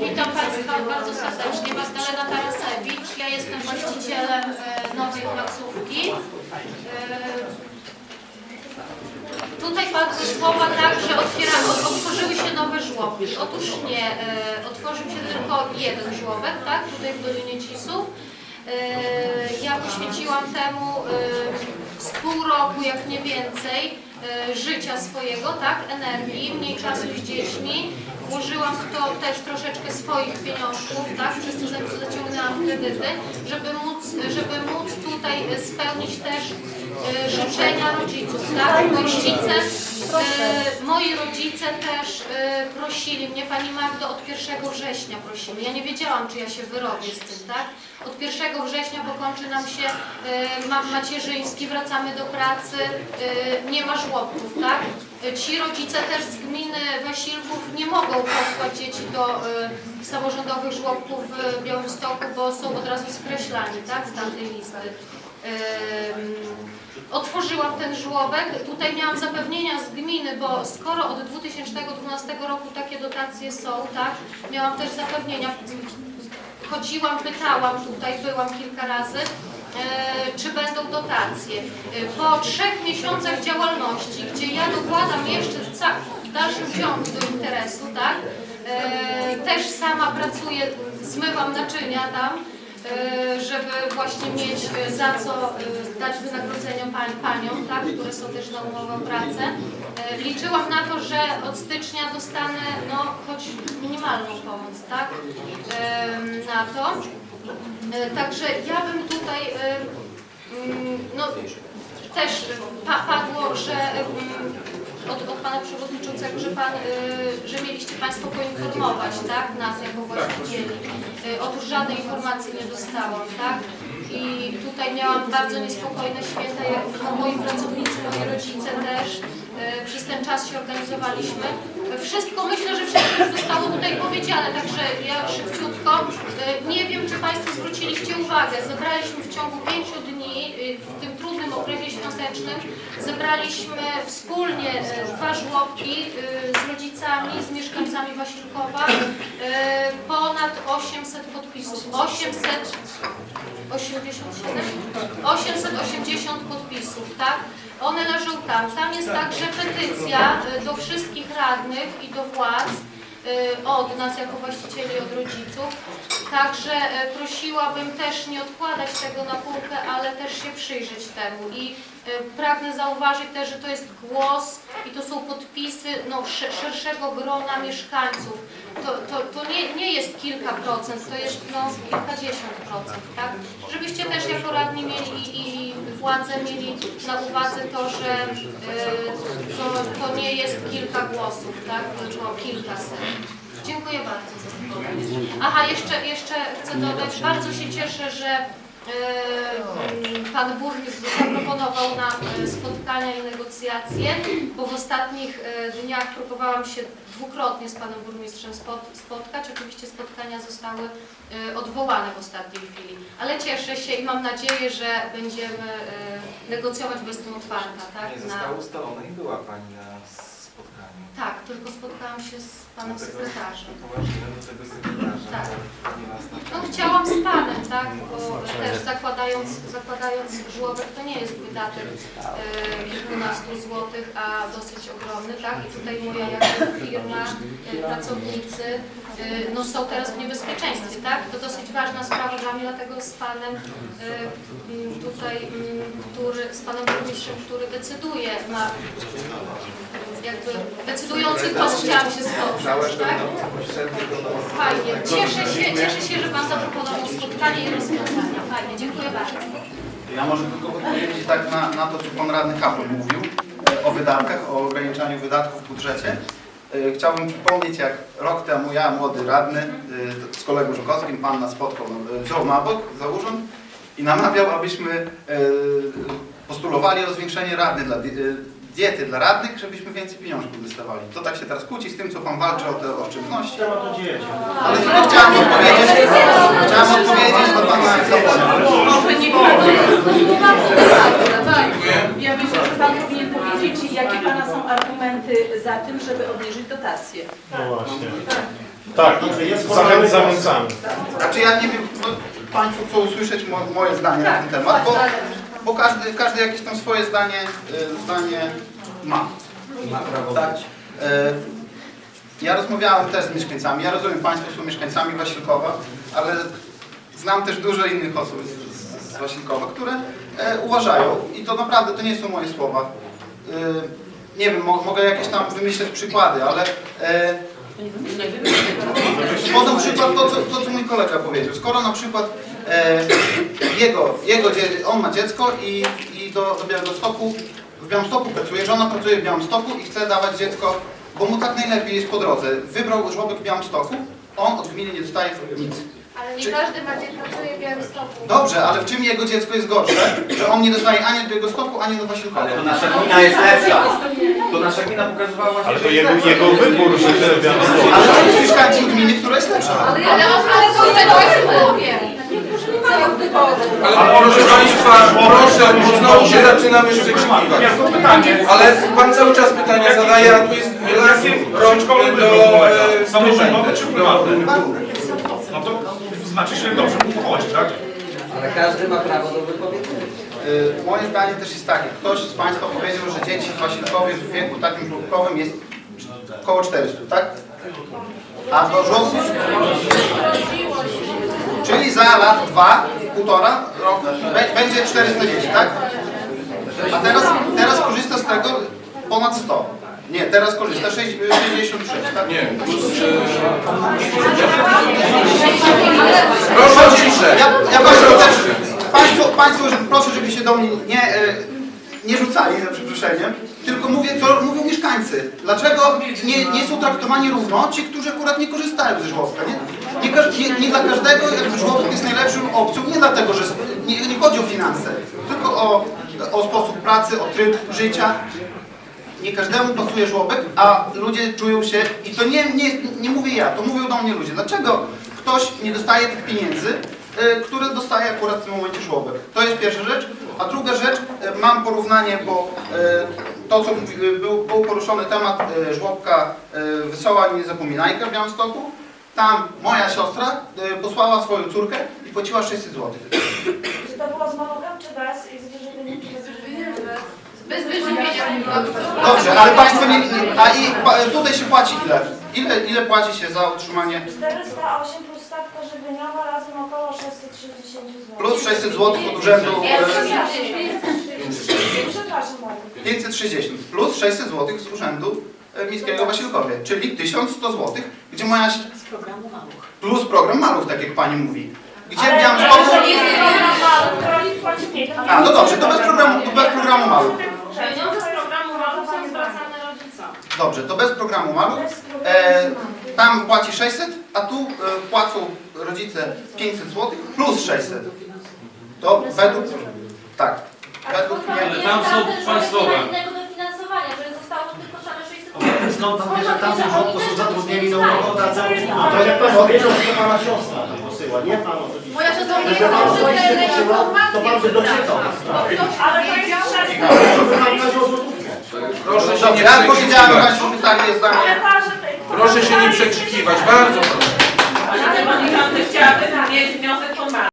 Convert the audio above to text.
Witam Państwa bardzo serdecznie. Magdalena Tarasewicz. Ja jestem właścicielem e, nowej placówki. E, Tutaj padły słowa tak, że otworzyły się nowe żłobki. Otóż nie, e, otworzył się tylko jeden żłobek, tak, tutaj w Dolinie Cisów. Ja poświęciłam temu z pół roku, jak nie więcej, życia swojego, tak, energii, mniej czasu z dziećmi. Włożyłam w to też troszeczkę swoich pieniążków, tak, przez to za- zaciągnęłam kredyty, żeby móc, żeby móc tutaj e, spełnić też e, życzenia rodziców, tak, rodzice, e, moi rodzice też e, prosili mnie, Pani Magdo, od 1 września prosili. Ja nie wiedziałam, czy ja się wyrobię z tym, tak? Od 1 września, bo kończy nam się e, ma- macierzyński, wracamy do pracy, e, nie ma żłobków, tak? E, Ci rodzice też z gminy Wasilków nie mogą posłać dzieci do e, samorządowych żłobków w Białymstoku, bo są od razu skreślani, tak? Z tamtej listy. Otworzyłam ten żłobek. Tutaj miałam zapewnienia z gminy, bo skoro od 2012 roku takie dotacje są, tak, miałam też zapewnienia. Chodziłam, pytałam tutaj, byłam kilka razy, e, czy będą dotacje. Po trzech miesiącach działalności, gdzie ja dokładam jeszcze w, dalszym ciągu do interesu, tak, też sama pracuję, zmywam naczynia tam, e, żeby właśnie mieć e, za co e, dać wynagrodzenia pań, paniom, tak, które są też na umowę o pracę. E, Liczyłam na to, że od stycznia dostanę no, choć minimalną pomoc, tak, na to. E, Także ja bym tutaj e, mm, no, też e, pa, padło, że Pana Przewodniczącego, że, pan, y, że mieliście Państwo poinformować, tak, nas jako właścicieli. Y, Otóż żadnej informacji nie dostałam, tak? I tutaj miałam bardzo niespokojne święta, jak no, moi pracownicy, moi rodzice też. Y, Przez ten czas się organizowaliśmy. Wszystko, myślę, że wszystko już zostało tutaj powiedziane, także ja szybciutko. Nie wiem, czy Państwo zwróciliście uwagę, zebraliśmy w ciągu pięciu dni, w tym trudnym okresie świątecznym, zebraliśmy wspólnie e, dwa żłobki e, z rodzicami, z mieszkańcami Wasilkowa, ponad 800 podpisów. 887? 880 podpisów, tak? One leżą tam. Tam jest także petycja do wszystkich radnych i do władz od nas jako właścicieli, od rodziców. Także e, prosiłabym też nie odkładać tego na półkę, ale też się przyjrzeć temu. I e, pragnę zauważyć też, że to jest głos i to są podpisy no, sze- szerszego grona mieszkańców. To, to, to nie, nie jest kilka procent, to jest no, kilkadziesiąt procent, tak? Żebyście też jako radni mieli i, władze mieli na uwadze to, że e, to, to nie jest kilka głosów, tak? Tylko kilkaset. Dziękuję bardzo za spotkanie. Aha, jeszcze, jeszcze chcę dodać, bardzo się cieszę, że Pan Burmistrz zaproponował nam e, spotkania i negocjacje, bo w ostatnich e, dniach próbowałam się dwukrotnie z Panem Burmistrzem spot, spotkać. Oczywiście spotkania zostały e, odwołane w ostatniej chwili, ale cieszę się i mam nadzieję, że będziemy negocjować, bo jestem otwarta. Tak, Nie na, zostało ustalone i była Pani na spotkaniu. tak, tylko spotkałam się z Panem Dlatego Sekretarzem. Poważnie do tego sekretarza, Tak. bo nie nas na No chciałam z Panem, tak, bo też zakładając, zakładając żłobek to nie jest wydatek e, kilkunastu złotych, a dosyć ogromny, tak, i tutaj moja jakby firma, e, pracownicy no są teraz w niebezpieczeństwie, tak, to dosyć ważna sprawa dla mnie, dlatego z Panem m, tutaj, m, który, z Panem Burmistrzem, który decyduje, ma jakby decydujący głos chciałam się spotkać, tak? Fajnie. Cieszę się, cieszę się, że Pan zaproponował spotkanie i rozwiązania. Fajnie, dziękuję bardzo. Ja może tylko odpowiedzieć tak na, na to, co Pan Radny Kapel mówił e, o wydatkach, o ograniczaniu wydatków w budżecie. E, Chciałbym przypomnieć, jak rok temu ja, młody radny, e, z kolegą Żukowskim, Pan nas spotkał, e, wziął na bok za urząd i namawiał, abyśmy e, postulowali o zwiększenie rady dla, di- e, diety dla radnych, żebyśmy więcej pieniążków dostawali. To tak się teraz kłóci z tym, co Pan walczy o te oszczędności. Ale tylko chciałem odpowiedzieć, chciałem odpowiedzieć na Pana Może nie bardzo, to bardzo ważne, tak. Ja myślę, że Pan powinien powiedzieć, Jakie Pana argumenty za tym, żeby obniżyć dotacje? No właśnie. Tak, zachę- zachęcamy. Znaczy ja nie wiem, no, Państwo chcą usłyszeć mo, moje zdanie na ten temat, bo, bo każdy, każdy jakieś tam swoje zdanie, y, zdanie ma. Ma prawo Tak. E, Ja rozmawiałem też z mieszkańcami. Ja rozumiem, Państwo są mieszkańcami Wasilkowa, ale znam też dużo innych osób z, z, Wasilkowa, które e, uważają, i to naprawdę to nie są moje słowa. E, nie wiem, mo, mogę jakieś tam wymyśleć przykłady, ale e, podam przykład to co, to, co mój kolega powiedział. Skoro na przykład e, jego, jego on ma dziecko i, i do, do Białegostoku, w Białymstoku pracuje, żona pracuje w Białymstoku i chce dawać dziecko, bo mu tak najlepiej jest po drodze. Wybrał żłobek w Białymstoku, on od gminy nie dostaje nic. Ale nie Czy- każdy ma dzień pracuje w Białymstoku. Dobrze, ale w czym jego dziecko jest gorsze? Że on nie dostaje ani od Białegostoku, ani od Wasilkowa. Ale to nasza gmina jest lepsza. To nasza gmina pokazywała właśnie, Ale że to jest jego, lepsza. jego wybór, że Białymstoku. Ale to jest mieszkańców gminy, która jest lepsza. Ale, ale, ale to tego właśnie mówię. Ale proszę Państwa, proszę, bo znowu się zaczynamy przekrzykiwać. Ale Pan cały czas pytania zadaje, a tu jest las rączką do e, czy prywatne? No znaczy się dobrze pochodzi, tak? Ale każdy ma prawo do wypowiedzenia. Y, Moje zdanie też jest takie. Ktoś z Państwa powiedział, że dzieci w Wasilkowie w wieku takim żłobkowym jest około 400, tak? A do żłobków, czyli za lat dwa, półtora roku będzie 410, tak? A teraz, teraz korzysta z tego ponad 100. Nie, teraz korzysta 6 66, tak? Nie, plus... E, proszę o ciszę. Ja, ja Państwu też, Państwo, państwo że proszę, żeby się do mnie nie, e, nie rzucali, za przeproszeniem, tylko mówię, co mówią mieszkańcy. Dlaczego nie, nie są traktowani równo ci, którzy akurat nie korzystają ze żłobka? Nie, nie, nie, nie dla każdego jakby żłobek jest najlepszą opcją, nie dlatego, że nie, nie chodzi o finanse, tylko o, o sposób pracy, o tryb życia. Nie każdemu pasuje żłobek, a ludzie czują się, i to nie, nie, nie mówię ja, to mówią do mnie ludzie. Dlaczego ktoś nie dostaje tych pieniędzy, e, które dostaje akurat w tym momencie żłobek? To jest pierwsza rzecz. A druga rzecz, e, mam porównanie, bo e, to, co był, był poruszony temat żłobka Wesoła Niezapominajka w Białymstoku. Tam moja siostra posłała swoją córkę i płaciła 600 zł. Czy to było z maluchem, czy bez? Bez wyżywienia. Dobrze, ale państwo nie, a i pa, tutaj się płaci ile? Ile, ile płaci się za utrzymanie 408 plus stawka żywieniowa razem około 660 zł. plus 600 zł od urzędu Przepraszam bardzo. 560 plus 600 zł z urzędu e, miejskiego w Wasilkowie, czyli 1100 zł, gdzie moja si- Z programu Maluch. plus program Maluch, tak jak pani mówi. Gdzie Ale- w ale Białymstoku... to nie jest program maluch, to rodzic płaci mniej. To A, no dobrze, to bez programu, to bez programu Maluch. Pieniądze z programu maluch są zwracane rodzicom. Dobrze, to bez programu Maluch. E, tam płaci 600, a tu e, płacą rodzice 500 zł plus 600. To według... Tak, według mnie... Tam są państwowe. innego dofinansowania, że zostało tylko same 600 Skąd pan wie, że tam są żłobku są zatrudnieni na umowę o pracę? To jak pan powiedział, że pana siostra posyła, nie pan osobiście. Moja siostra nie pan jest posyłał, to pan by doczytał. Ale to jest przestępstwo. Pan. Proszę się Dobrze, nie ja powiedziałem przekrzykiwać. Państwu pytanie, zdanie. Proszę się nie przekrzykiwać, bardzo proszę. Ale Pani Radny chciałabym mieć